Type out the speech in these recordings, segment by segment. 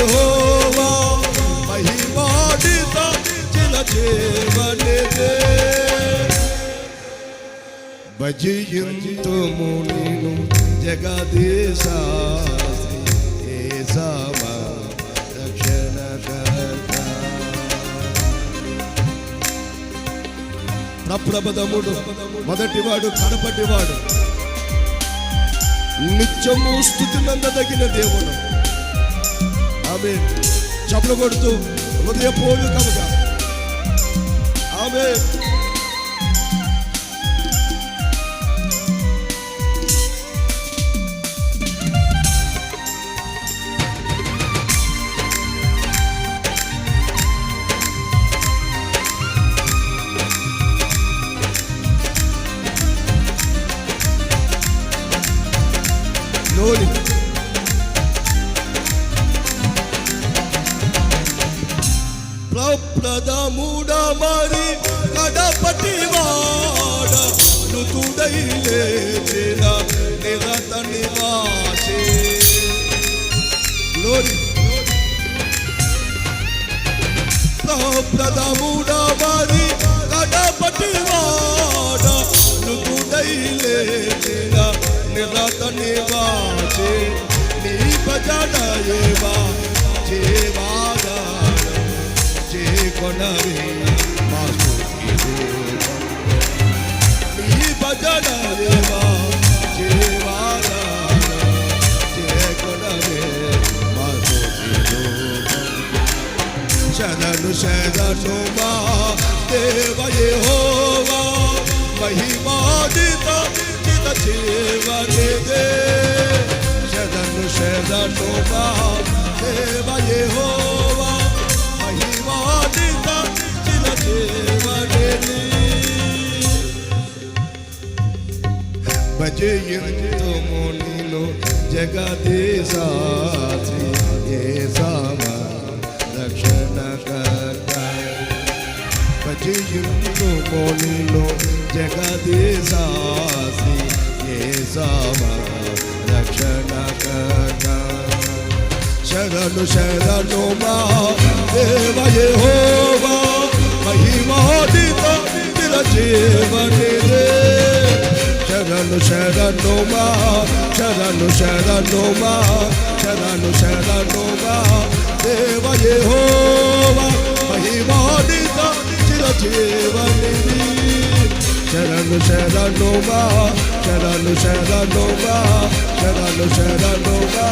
యెహోవా మహిమాడిత చిరజీవనిదే భజయంతుము నేను జగదీశ రక్షణకర్త. ప్రప్రబదముడు మొదటివాడు కడపటివాడు. నిత్యము స్థుతి నందదగిన దేవుడు. ఆమె చప్పలు కొడుతూ హృదయపూర్వకముగా ఆమె. లోని ప్రప్రదముడ మరి కడపటి వాడ ఋతుడై లేచిన నిరత నివాసే లోని ప్రప్రదముడ మరి కడపటి వాడ ఋతుడై లేచిన నిరత నివాసే నీ భజనయేవా చేకొనరే మాకు ఈ భజన నీ భజనయేవా జీవాగా చేకొనరే మా స్తుతి రూపం. శరణు శరణు మా దేవ యెహోవా మహిమాదిత చిత జీవనిదే శరణు శరణు మా దేవ యెహోవా భజయంతుము నిన్ను జగదీశాసి ఏ సామ రక్షణకర్త భజయంతుము నిన్ను జగదీశాసి ఏ సామ రక్షణకర్త శరణు శరణు మా దేవ యెహోవా మహిమాదిత చిరజీవనిదే. శరణు శరణు మా శరణు శరణు మా శరణు శరణు మా దేవ యెహోవా మహిమాదిత చిరజీవనిది. శరణు శరణువా శరణు శరణువా శరణు శరణువా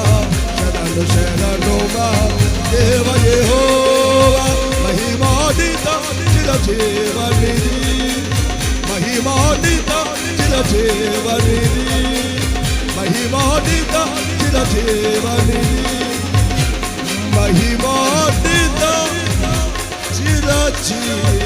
శరణు శరణువా దేవ యెహోవా మహిమాదిత చిరజీవనిది మహిమాదిత చిరజీవనిది మహిమాదిత చిరజీవనిది మహిమాదిత చిరజీవ